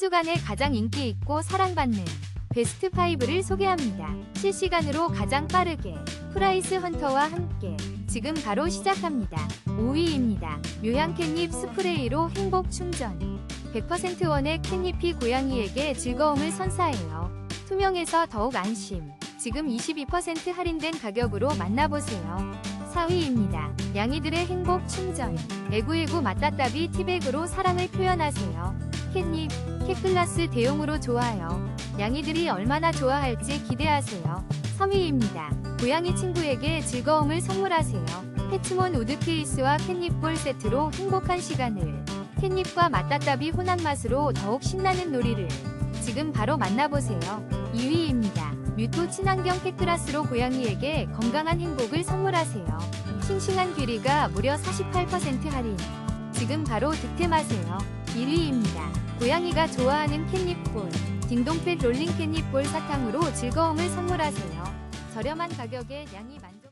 주간에 가장 인기 있고 사랑받는 베스트 5를 소개합니다. 실시간으로 가장 빠르게 프라이스 헌터와 함께 지금 바로 시작합니다. 5위입니다. 묘향 캣닙 스프레이로 행복 충전. 100% 원의 캣닙이 고양이에게 즐거움을 선사해요. 투명해서 더욱 안심. 지금 22% 할인된 가격으로 만나보세요. 4위입니다. 양이들의 행복 충전. 에구에구 맞다따비 티백으로 사랑을 표현하세요. 캣닙, 캣글라스 대용으로 좋아요. 양이들이 얼마나 좋아할지 기대하세요. 3위입니다. 고양이 친구에게 즐거움을 선물하세요. 패치몬 우드 케이스와 캣닙볼 세트로 행복한 시간을. 캣닙과 맞다따비 혼합 맛으로 더욱 신나는 놀이를. 지금 바로 만나보세요. 2위입니다. 뮤토 친환경 캣그라스로 고양이에게 건강한 행복을 선물하세요. 싱싱한 귀리가 무려 48% 할인. 지금 바로 득템하세요. 1위입니다. 고양이가 좋아하는 캣닙볼. 딩동펫 롤링 캣닙볼 사탕으로 즐거움을 선물하세요. 저렴한 가격에 양이 만족.